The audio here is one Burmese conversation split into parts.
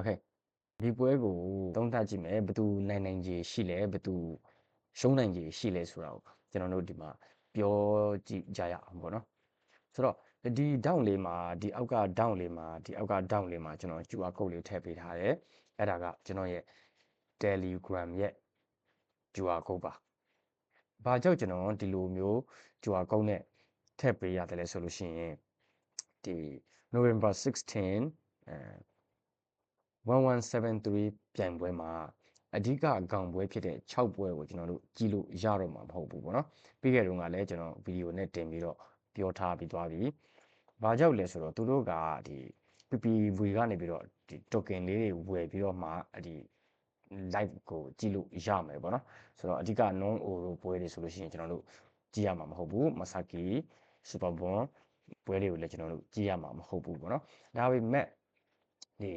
Okay ဒီပွဲကိုသုံးသပ်ကြည့်မယ်ဘယ်သူနိုင်နိုင်ကြီးရှိလဲဘယ်သူရှုံးနိုင်ကြီးရှိလဲဆိုတာကိုကျွန်တော်တို့ဒီမှာပြောကြည့်ကြရအောင်ပေါ့နော်ဆိုတော့ဒီ down လေးမှာဒီအောက်က down လေးမှာဒီအောက်က down လေးမှာကျွန်တော် QR code လေးထည့်ပေးထားတယ်အဲ့ဒါကကျွန်တော်ရဲ့ Telegram ရဲ့ QR code ပါဘာကြောင့်ကျွန်တော်ဒီလိုမျိုး QR code နဲ့ထည့်ပေးရတယ်လဲဆိုလို့ရှိရင်ဒီ November 16အဲ 1173ပြိုင်ပွဲမှာအဓိကအကောင်ပွဲဖြစ်တဲ့6ပွဲကိုကျွန်တော်တို့ကြည့်လို့ရတော့မှာမဟုတ်ဘူးပေါ့နော်ပြီးခဲ့တုန်းကလည်းကျွန်တော်ဗီဒီယိုနဲ့တင်ပြီးတော့ပြောထားပြီးသွားပြီဘာကြောင့်လဲဆိုတော့သူတို့ကဒီ PPV ကနေပြီးတော့ဒီ token လေးတွေဝယ်ပြီးတော့မှဒီ live ကိုကြည့်လို့ရမယ်ပေါ့နော်ဆိုတော့အဓိက non oro ပွဲတွေဆိုလို့ရှိရင်ကျွန်တော်တို့ကြည့်ရမှာမဟုတ်ဘူး Masaki Super Bon ပွဲတွေကိုလည်းကျွန်တော်တို့ကြည့်ရမှာမဟုတ်ဘူးပေါ့နော်ဒါပေမဲ့ဒီ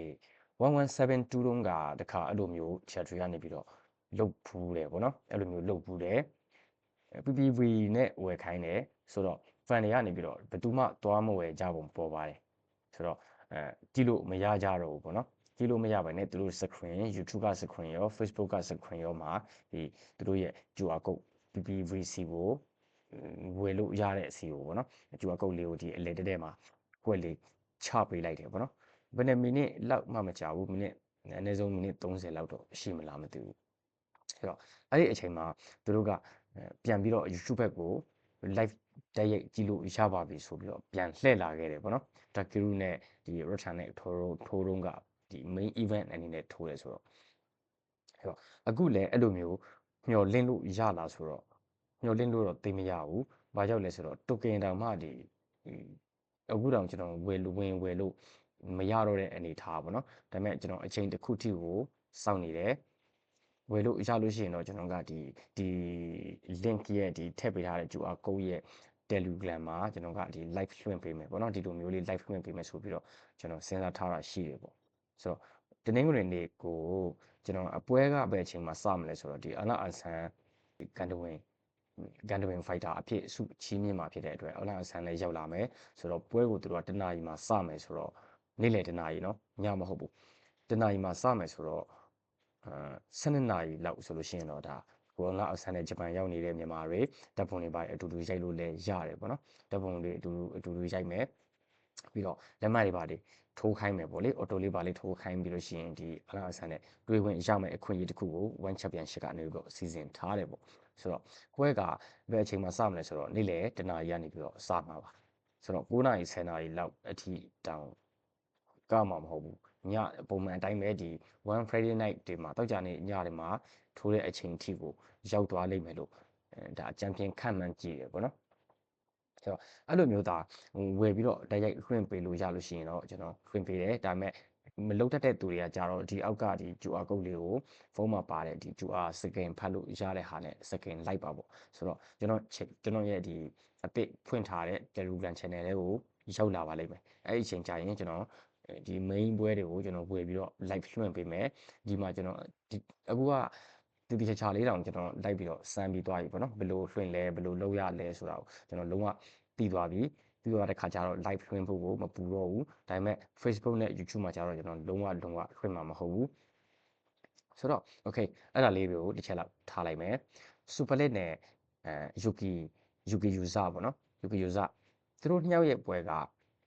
1172တုန်းကတခါအဲ့လိုမျိုး theater ကနေပြီးတော့လုတ်ဖူးတယ်ပေါ့နော်အဲ့လိုမျိုးလုတ်ဖူးတယ် PPV နဲ့ဝယ်ခိုင်းတယ်ဆိုတော့ fan တွေကနေပြီးတော့ဘယ်သူမှသွားမဝယ်ကြပုံပေါ်ပါတယ်ဆိုတော့အဲကြည့်လို့မရကြတော့ဘူးပေါ့နော်ကြည့်လို့မရပါနဲ့သူတို့ screen YouTube က screen ရော Facebook က screen ရောမှာဒီသူတို့ရဲ့ QR code PPVC ကိုဝယ်လို့ရတဲ့အစီကိုပေါ့နော် QR code လေးကိုဒီအလဲတက်တဲ့မှာကွက်လေးချပေးလိုက်တယ်ပေါ့နော် ဘယ်နှမိနစ်လောက်မှမကြာဘူးမိနစ်အနည်းဆုံးမိနစ်30လောက်တော့ရှိမလားမသိဘူးအဲ့တော့အဲ့ဒီအချိန်မှာသူတို့ကပြန်ပြီးတော့ YouTube ဘက်ကို live တိုက်ရိုက်ကြည့်လို့ရပါပြီဆိုပြီးတော့ပြန်လှည့်လာခဲ့တယ်ပေါ့နော်ဒါကီရူနဲ့ဒီ Rotan နဲ့ထိုးထိုးတုံးကဒီ main event အနေနဲ့ထိုးတယ်ဆိုတော့အဲ့တော့အခုလည်းအဲ့လိုမျိုးမျောလင့်လို့ရလာဆိုတော့မျောလင့်လို့တော့သိမရဘူး။ဘာကြောင့်လဲဆိုတော့ token တောင်မှဒီအခုတောင်ကျွန်တော်ဝယ်လို့ဝင်ဝယ်လို့ မရတော့တဲ့အနေထားပေါ့နော်။ဒါပေမဲ့ကျွန်တော်အချိန်တစ်ခုထိကိုစောင့်နေတယ်။ဝယ်လို့ရလို့ရှိရင်တော့ကျွန်တော်ကဒီဒီ link ရဲ့ဒီထည့်ပေးထားတဲ့ QR code ရဲ့ Telegram မှာကျွန်တော်ကဒီ live လွှင့်ပေးမယ်ပေါ့နော်ဒီလိုမျိုးလေး live လွှင့်ပေးမယ်ဆိုပြီးတော့ကျွန်တော်စဉ်းစားထားတာရှိတယ်ပေါ့ဆိုတော့တနင်္ဂနွေနေ့ကိုကျွန်တော်အပွဲကဘယ်အချိန်မှာစမလဲဆိုတော့ဒီအနာအဆန်ကန်တဝင်ကန်တဝင်ဖိုက်တာအဖြစ်စုချီးမြှင့်မှာဖြစ်တဲ့အတွက်အနာအဆန်လည်းရောက်လာမယ်ဆိုတော့ပွဲကိုသူတို့ကတနာရီမှာစမယ်ဆိုတော့ နေ့လယ်တနာရီနော်ညမဟုတ်ဘူးတနာရီမှာစမယ်ဆိုတော့အဲ12နာရီလောက်ဆိုလို့ရှိရင်တော့ဒါကိုရိုနာအဆန်နဲ့ဂျပန်ရောက်နေတဲ့မြန်မာတွေဓာတ်ပုံတွေပါအတူတူရိုက်လို့လည်းရတယ်ပေါ့နော်ဓာတ်ပုံတွေအတူတူအတူတူရိုက်မယ်ပြီးတော့လက်မှတ်တွေပါလေထိုးခိုင်းမယ်ပေါ့လေအော်တိုလေးပါလေထိုးခိုင်းပြီးလို့ရှိရင်ဒီအလားအဆန်နဲ့တွေးဝင်ရမယ်အခွင့်အရေးတစ်ခုကို one championship ကနေပြီးတော့စီစဉ်ထားတယ်ပေါ့ဆိုတော့ပွဲကဘယ်အချိန်မှာစမလဲဆိုတော့နေ့လယ်တနာရီကနေပြီးတော့စမှာပါဆိုတော့9နာရီ10နာရီလောက်အထိတောင် ကမှာမဟုတ်ဘူးညပုံမှန်အတိုင်းပဲဒီ one friday night တွေမှာတောက်ကြနေညတွေမှာထိုးတဲ့အချိန်ထိကိုရောက်သွားလိမ့်မယ်လို့ဒါအကြံပြင်းခန့်မှန်းကြည့်ရပေါ့နော်ဆိုတော့အဲ့လိုမျိုးသာဝယ်ပြီးတော့တိုက်ရိုက်ခွင့်ပေးလို့ရလို့ရှိရင်တော့ကျွန်တော်ခွင့်ပေးတယ်ဒါပေမဲ့မလုတ်တတ်တဲ့သူတွေကကြတော့ဒီအောက်ကဒီ QR code လေးကိုဖုန်းမှာပါတဲ့ဒီ QR scan ဖတ်လို့ရတဲ့ဟာနဲ့ scan လိုက်ပါပေါ့ဆိုတော့ကျွန်တော်ကျွန်တော်ရဲ့ဒီအပစ်ဖွင့်ထားတဲ့ Telegram channel လေးကိုရောက်လာပါလိမ့်မယ်အဲ့ဒီအချိန်ကြာရင်ကျွန်တော် ဒီ main ပွဲတွေကိုကျွန်တော်ဝယ်ပြီးတော့ live လွှင့်ပေးမယ်ဒီမှာကျွန်တော်ဒီအခုကတတိချာချာလေးတောင်ကျွန်တော်လိုက်ပြီးတော့စမ်းပြီးသွားပြီပေါ့နော်ဘယ်လိုလွှင့်လဲဘယ်လိုလုပ်ရလဲဆိုတာကိုကျွန်တော်လုံးဝသိသွားပြီပြီးတော့တဲ့ခါကျတော့ live လွှင့်ဖို့ကိုမပူတော့ဘူးဒါပေမဲ့ Facebook နဲ့ YouTube မှာကျတော့ကျွန်တော်လုံးဝလုံးဝလွှင့်မှာမဟုတ်ဘူးဆိုတော့ okay အဲ့ဒါလေးတွေကိုတစ်ချက်လောက်ထားလိုက်မယ် Super Lit နဲ့အဲ Yuki Yuki User ပေါ့နော် Yuki User သူတို့နှစ်ယောက်ရဲ့ပွဲက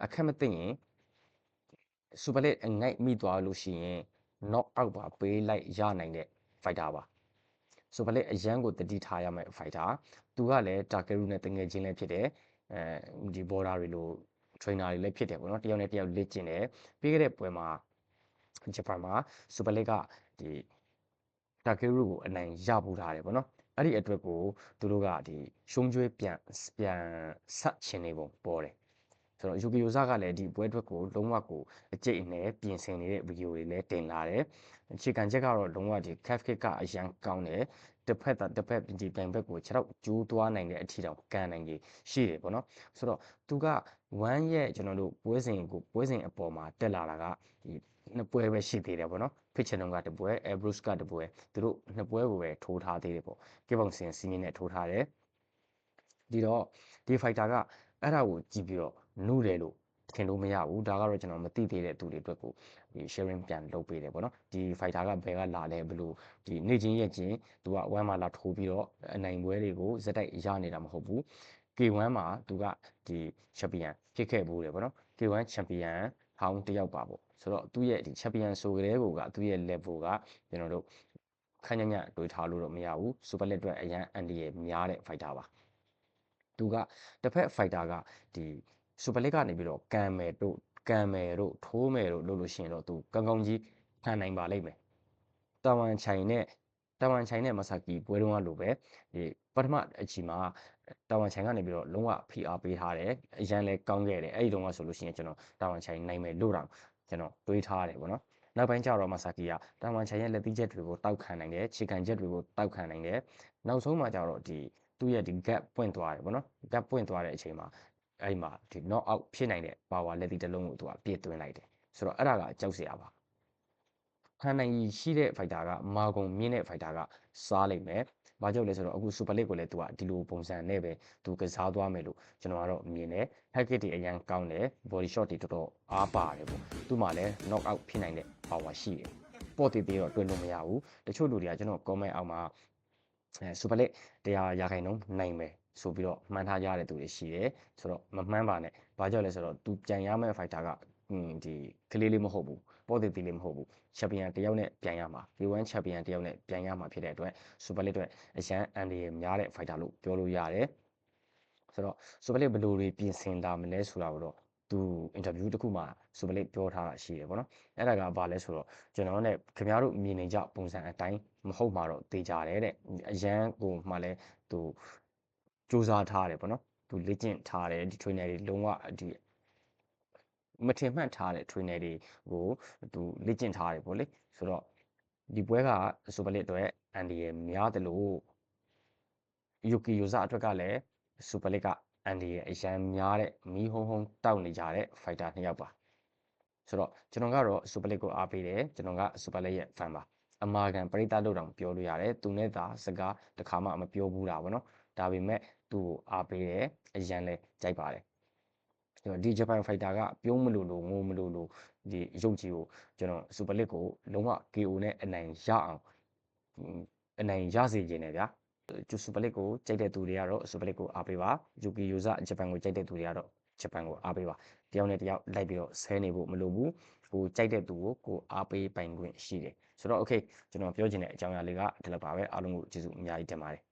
အခက်မသိရင် Super Lit အငိုက်မိသွားလို့ရှိရင် knock out ပါပေးလိုက်ရနိုင်တဲ့ fighter ပါဆိုပါလေအရန်ကိုတတိထားရမယ့် fighter သူကလည်း Takeru နဲ့တငယ်ချင်းလည်းဖြစ်တယ်အဲဒီ border တွေလို trainer တွေလည်းဖြစ်တယ်ပေါ့နော်တယောက်နဲ့တယောက်လေ့ကျင့်တယ်ပြီးခဲ့တဲ့ပွဲမှာဂျပန်မှာ Super League ကဒီ Takeru ကိုအနိုင်ရပူထားတယ်ပေါ့နော်အဲ့ဒီအတွက်ကိုသူတို့ကဒီရှုံးကျွေးပြန်ပြန်ဆက်ချင်နေပုံပေါ်တယ် ဆိုတော့ Yuki Yosa ကလည်းဒီပွဲအတွက်ကိုလုံးဝကိုအကျိတ်အနယ်ပြင်ဆင်နေတဲ့ဗီဒီယိုတွေလည်းတင်လာတယ်အခြေခံချက်ကတော့လုံးဝဒီ calf kick ကအရန်ကောင်းတယ်တစ်ဖက်တစ်ဖက်ဒီပြိုင်ဘက်ကိုခြေထောက်ကျိုးသွားနိုင်တဲ့အထီတောင်ကန်နိုင်ကြီးရှိတယ်ပေါ့နော်ဆိုတော့သူက1ရဲ့ကျွန်တော်တို့ပွဲစဉ်ကိုပွဲစဉ်အပေါ်မှာတက်လာတာကဒီနှစ်ပွဲပဲရှိသေးတယ်ပေါ့နော်ဖစ်ချန်တုံးကတပွဲအဲဘရုစ်ကတပွဲသူတို့နှစ်ပွဲကိုပဲထိုးထားသေးတယ်ပေါ့ကေပောင်စင်စီမင်းနဲ့ထိုးထားတယ်ဒီတော့ဒီဖိုက်တာကအဲ့ဒါကိုကြည့်ပြီးတော့ နုတယ်လို့ထင်လို့မရဘူးဒါကတော့ကျွန်တော်မသိသေးတဲ့သူတွေအတွက်ကိုဒီ sharing ပြန်လုပ်ပေးတယ်ပေါ့နော်ဒီ fighter ကဘယ်ကလာလဲဘယ်လိုဒီနေ့ချင်းရက်ချင်းသူက1မှာလာထိုးပြီးတော့အနိုင်ပွဲတွေကိုဇက်တိုက်ရနေတာမဟုတ်ဘူး K1 မှာသူကဒီ champion ဖြစ်ခဲ့ဘူးတယ်ပေါ့နော် K1 champion ဟောင်းတစ်ယောက်ပါပေါ့ဆိုတော့သူ့ရဲ့ဒီ champion ဆိုကြတဲ့ကိုကသူ့ရဲ့ level ကကျွန်တော်တို့ခန့်ညံ့ညံ့တွေးထားလို့တော့မရဘူး super lit အတွက်အရန်အန်ဒီရဲ့များတဲ့ fighter ပါသူကတစ်ဖက် fighter ကဒီ super lit ကနေပြီးတော့ကံမယ်တို့ကံမယ်တို့ထိုးမယ်တို့လုပ်လို့ရှိရင်တော့သူကောင်းကောင်းကြီးခံနိုင်ပါလိမ့်မယ်တာဝန်ချိုင်နဲ့တာဝန်ချိုင်နဲ့မဆာကီပွဲတုန်းကလိုပဲဒီပထမအချိန်မှာတာဝန်ချိုင်ကနေပြီးတော့လုံးဝဖိအားပေးထားတယ်အရန်လဲကောင်းခဲ့တယ်အဲ့ဒီတုန်းကဆိုလို့ရှိရင်ကျွန်တော်တာဝန်ချိုင်နိုင်မယ်လို့တော့ကျွန်တော်တွေးထားတယ်ပေါ့နော်နောက်ပိုင်းကျတော့မဆာကီကတာဝန်ချိုင်ရဲ့လက်သီးချက်တွေကိုတောက်ခံနိုင်တယ်ခြေခံချက်တွေကိုတောက်ခံနိုင်တယ်နောက်ဆုံးမှာကျတော့ဒီသူ့ရဲ့ဒီ gap ပွင့်သွားတယ်ပေါ့နော် gap ပွင့်သွားတဲ့အချိန်မှာ အဲ့ဒီမှာဒီ knock out ဖြစ်နိုင်တဲ့ power လက်သီးတစ်လုံးကိုသူကပြည့်သွင်းလိုက်တယ်ဆိုတော့အဲ့ဒါကကြောက်စရာပါခံနိုင်ရည်ရှိတဲ့ fighter ကမာဂုံမြင့်တဲ့ fighter ကစားလိုက်မယ်။ဘာကြောင့်လဲဆိုတော့အခု Super League ကိုလည်းသူကဒီလိုပုံစံနဲ့ပဲသူကစားသွားမယ်လို့ကျွန်တော်ကတော့မြင်တယ်။ hack kick တွေအရင်ကောင်းတယ် body shot တွေတော်တော်အားပါတယ်ပေါ့။သူ့မှာလည်း knock out ဖြစ်နိုင်တဲ့ power ရှိတယ်။ပေါ့တည်တည်တော့တွင်လို့မရဘူး။တချို့လူတွေကကျွန်တော် comment အောက်မှာအဲ Super League တရားရာခိုင်နှုန်းနိုင်မယ် ဆိုပြီးတော့မှန်းထားကြတဲ့သူတွေရှိတယ်။ဆိုတော့မမှန်းပါနဲ့။ဘာကြောင့်လဲဆိုတော့သူပြန်ရမယ့် fighter ကอืมဒီကလေးလေးမဟုတ်ဘူး။ပေါ့တည်တည်လေးမဟုတ်ဘူး။ champion တယောက်နဲ့ပြန်ရမှာ K1 champion တယောက်နဲ့ပြန်ရမှာဖြစ်တဲ့အတွက် Super League အတွက်အရန်အန်ဒီရများတဲ့ fighter လို့ပြောလို့ရတယ်ဆိုတော့ Super League ဘယ်လိုတွေပြင်ဆင်လာမလဲဆိုတာကိုတော့သူ interview တစ်ခုမှာ Super League ပြောထားတာရှိတယ်ပေါ့နော်အဲ့ဒါကဘာလဲဆိုတော့ကျွန်တော်နဲ့ခင်ဗျားတို့မြင်နေကြပုံစံအတိုင်းမဟုတ်မှာတော့တေးကြတယ်တဲ့အရန်ကိုမှလည်းသူ စူးစမ်းထားတယ်ပေါ့နော်သူလေ့ကျင့်ထားတယ်ဒီ trainer တွေလုံးဝဒီမထင်မှတ်ထားတဲ့ trainer တွေကိုသူလေ့ကျင့်ထားတယ်ပေါ့လေဆိုတော့ဒီပွဲက Super League အတွက်အန်ဒီရများတယ်လို့ယူကီယူဇာအတွက်ကလည်း Super League ကအန်ဒီရအရန်များတဲ့မီးဟုံးဟုံးတောက်နေကြတဲ့ fighter နှစ်ယောက်ပါဆိုတော့ကျွန်တော်ကတော့ Super League ကိုအားပေးတယ်ကျွန်တော်က Super League ရဲ့ fan ပါအမာခံပရိသတ်လို့တောင်ပြောလို့ရတယ်သူနဲ့သာစကားတစ်ခါမှမပြောဘူးတာဗောနော် ဒါပေမဲ့သူ့ကိုအားပေးတယ်အရန်လဲကြိုက်ပါတယ်ဒီဂျပန်ဖိုက်တာကပြုံးမလို့လို့ငိုမလို့လို့ဒီရုပ်ကြီးကိုကျွန်တော်စူပါလစ်ကိုလုံးဝ KO နဲ့အနိုင်ရအောင်အနိုင်ရစေခြင်းနဲ့ဗျာကျူစူပါလစ်ကိုကြိုက်တဲ့သူတွေကတော့စူပါလစ်ကိုအားပေးပါယူကီယိုဇဂျပန်ကိုကြိုက်တဲ့သူတွေကတော့ဂျပန်ကိုအားပေးပါတယောက်နဲ့တယောက်လိုက်ပြီးတော့ဆဲနေဖို့မလိုဘူးကိုကြိုက်တဲ့သူကိုကိုအားပေးပိုင်ခွင့်ရှိတယ်ဆိုတော့ okay ကျွန်တော်ပြောချင်တဲ့အကြောင်းအရာလေးကဒီလောက်ပါပဲအားလုံးကိုကျေးဇူးအများကြီးတင်ပါတယ်